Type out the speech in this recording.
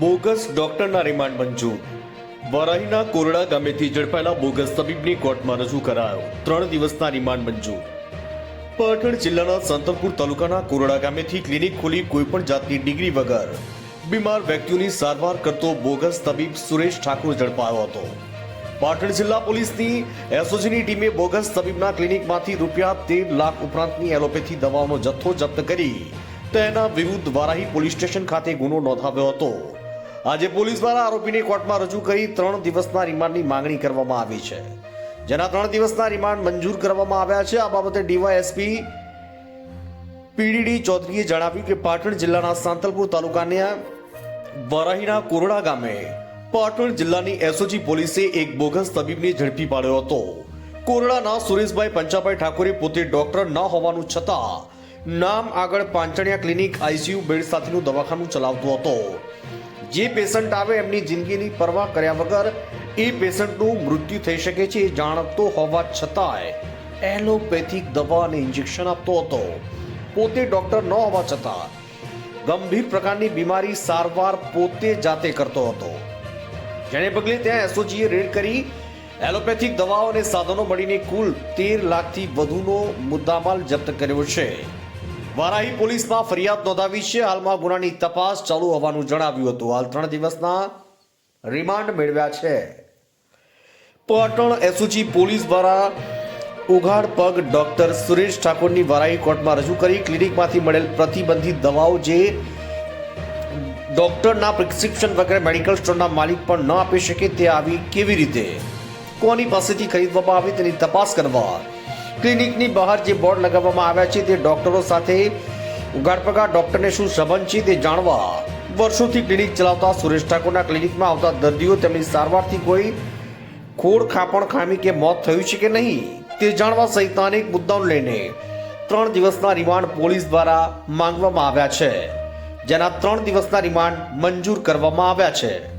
Bogus ડોક્ટરના remand મંજૂર. વરાહીના કોરડા ગામેથી ઝડપાયેલા bogus તબીબની કોર્ટમાં રજૂ કરાયો. ત્રણ દિવસના રિમાન્ડ મંજૂર. પાટણ જિલ્લાના સંતલપુર તાલુકાના કોરડા ગામેથી ક્લિનિક ખોલી કોઈપણ જાતની ડિગ્રી વગર બીમાર વ્યક્તિઓની સારવાર કરતો બોગસ તબીબ સુરેશ ઠાકોર ઝડપાયો હતો. પાટણ જિલ્લા પોલીસની એસઓજીની ટીમે બોગસ તબીબના ક્લિનિકમાંથી રૂપિયા તેર લાખ ઉપરાંતની એલોપેથી દવાઓનો જથ્થો જપ્ત કરી તેના વિરુદ્ધ વારાહી પોલીસ સ્ટેશન ખાતે ગુનો નોંધાવ્યો હતો. આજે પોલીસ દ્વારા આરોપીને કોર્ટમાં રજૂ કરી ત્રણ દિવસના રિમાન્ડની માંગણી કરવામાં આવી છે. જેના ત્રણ દિવસના રિમાન્ડ મંજૂર કરવામાં આવ્યા છે. આ બાબતે ડીવાયએસપી પીડીડી ચૌધરીએ જણાવ્યું કે પાટણ જિલ્લાના સાંતલપુર તાલુકાના વરાહીના કોરડા ગામે પાટણ જિલ્લાની એસઓજી પોલીસે એક બોગસ તબીબને ઝડપી પાડ્યો હતો. કોરડાના સુરેશભાઈ પંચાભાઈ ઠાકોરે પોતે ડોક્ટર ન હોવાનું છતાં નામ આગળ પાંચણિયા ક્લિનિક, આઈસીયુ બેડ સાથેનું દવાખાનું ચલાવતો હતો. જે પેશન્ટ આવે એમની જિંદગીની પરવા કર્યા વગર એ પેશન્ટનું મૃત્યુ થઈ શકે છે એ જાણતો હોવા છતાંય એલોપેથિક દવા અને ઇન્જેક્શન આપતો હતો. પોતે ડોક્ટર ન હોવા છતાં ગંભીર પ્રકારની બીમારી સારવાર પોતે જાતે કરતો હતો. જેને પગલે ત્યાં એસઓજીએ રેડ કરી એલોપેથિક દવાઓ અને સાધનો મળીને કુલ તેર લાખથી વધુનો મુદ્દામાલ જપ્ત કર્યો છે. વારાહી પોલીસમાં ફરિયાદ નોંધાવી છે. હાલમાં ગુનાની તપાસ ચાલુ હોવાનું જણાવ્યું હતું. હાલ ત્રણ દિવસના રિમાન્ડ મેળવ્યા છે. પાટણ એસઓજી પોલીસ દ્વારા ઉઘાડ પગ ડોક્ટર સુરેશ ઠાકોરની વારાહી કોર્ટમાં રજૂ કરી. ક્લિનિકમાંથી મળેલ પ્રતિબંધિત દવાઓ જે ડોક્ટરના પ્રિસ્ક્રિપ્શન વગેરે મેડિકલ સ્ટોરના માલિક પણ ન આપી શકે તે આવી કેવી રીતે? કોની પાસેથી ખરીદવામાં આવી તેની તપાસ કરવા ક્લિનિકની બહાર જે બોર્ડ લગાવવામાં આવ્યા છે તે ડોક્ટરો સાથે ઉગાડપગા ડોક્ટરને શું સંબંધ છે તે જાણવા વર્ષોથી ક્લિનિક ચલાવતા સુરેશ ઠાકોરના ક્લિનિકમાં આવતા દર્દીઓ તેમની સારવારથી કોઈ ખોડ ખાપણ ખામી કે મોત થયું છે કે નહીં તે જાણવા સહિતના અનેક મુદ્દાઓને લઈને ત્રણ દિવસના રિમાન્ડ પોલીસ દ્વારા માંગવામાં આવ્યા છે, જેના ત્રણ દિવસના રિમાન્ડ મંજૂર કરવામાં આવ્યા છે.